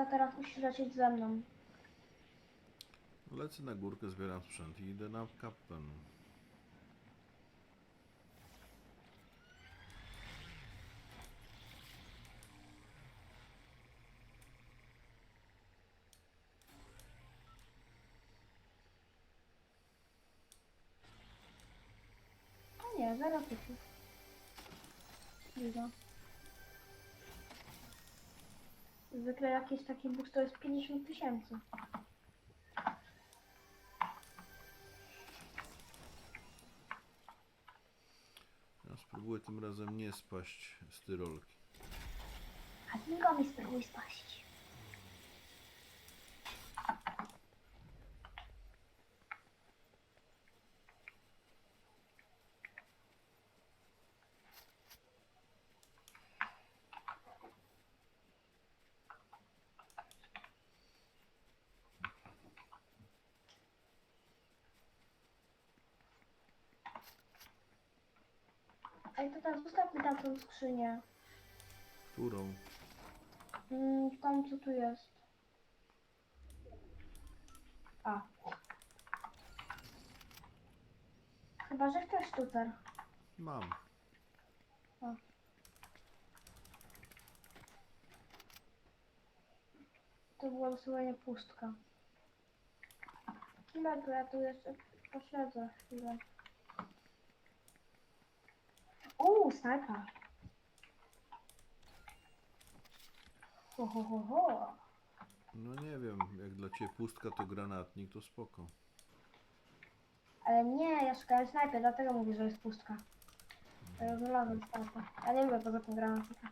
reszta teraz musi lecieć ze mną. Lecę na górkę, zbieram sprzęt i idę na kapen. A nie, zero tysięcy. Dużo. Zwykle jakiś taki boost to jest 50 tysięcy. Ja spróbuję tym razem nie spaść z tyrolki. A tylko mi spróbuj spaść. Ej, to tam tą skrzynię. Którą? Mm, tam co tu jest? A. Chyba, że chcesz tutaj. Mam. To była dosłownie pustka. Chwilę, to ja tu jeszcze posiedzę chwilę. Uuu, snajpa. Ho, ho, ho, ho. No nie wiem, jak dla ciebie pustka to granatnik, to spoko. Ale nie, ja szukałem snajpy, dlatego mówię, że jest pustka. To ja znalazłem snajpę. Ja nie lubię poza tym granatnika.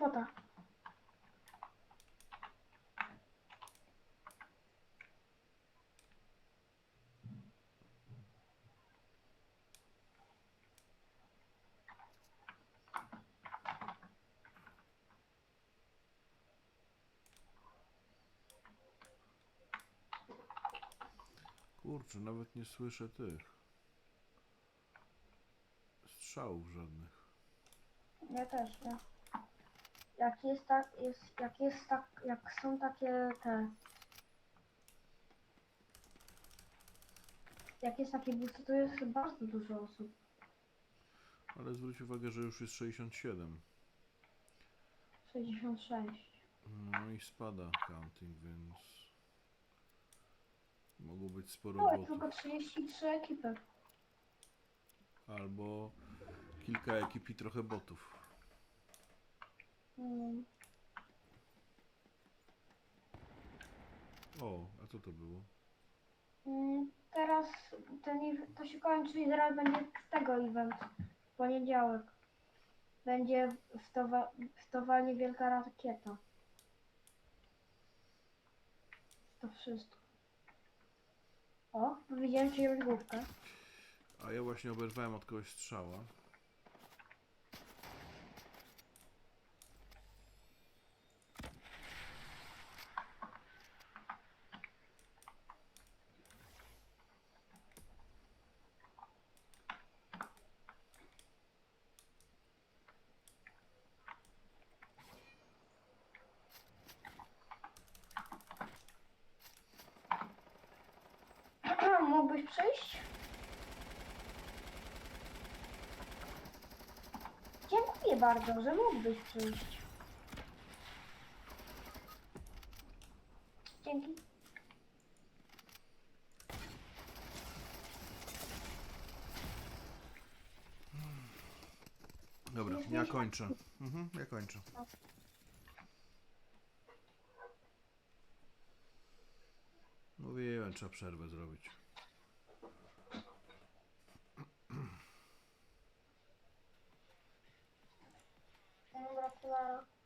Pota. Kurczę, nawet nie słyszę tych strzałów żadnych. Ja też, nie. Jak jest tak, jest, jak jest tak, jak są takie te... Jak jest takie busty, to jest bardzo dużo osób. Ale zwróć uwagę, że już jest 67. 66. No i spada counting, więc mogło być sporo No botów. tylko 33 ekipy. Albo kilka ekip i trochę botów. Mm. O, a co to było? Mm, Teraz ten, ev- to się kończy i zaraz będzie z tego event. W poniedziałek. Będzie w, towa w towanie wielka rakieta. To wszystko. O, widziałem czyjąś główkę. A ja właśnie oberwałem od kogoś strzała. Mógłbyś przyjść? Dziękuję bardzo, że mógłbyś przyjść. Dzięki. Dobra, ja kończę. Mhm, ja kończę. Mówiłem, trzeba przerwę zrobić. Dobra, to na...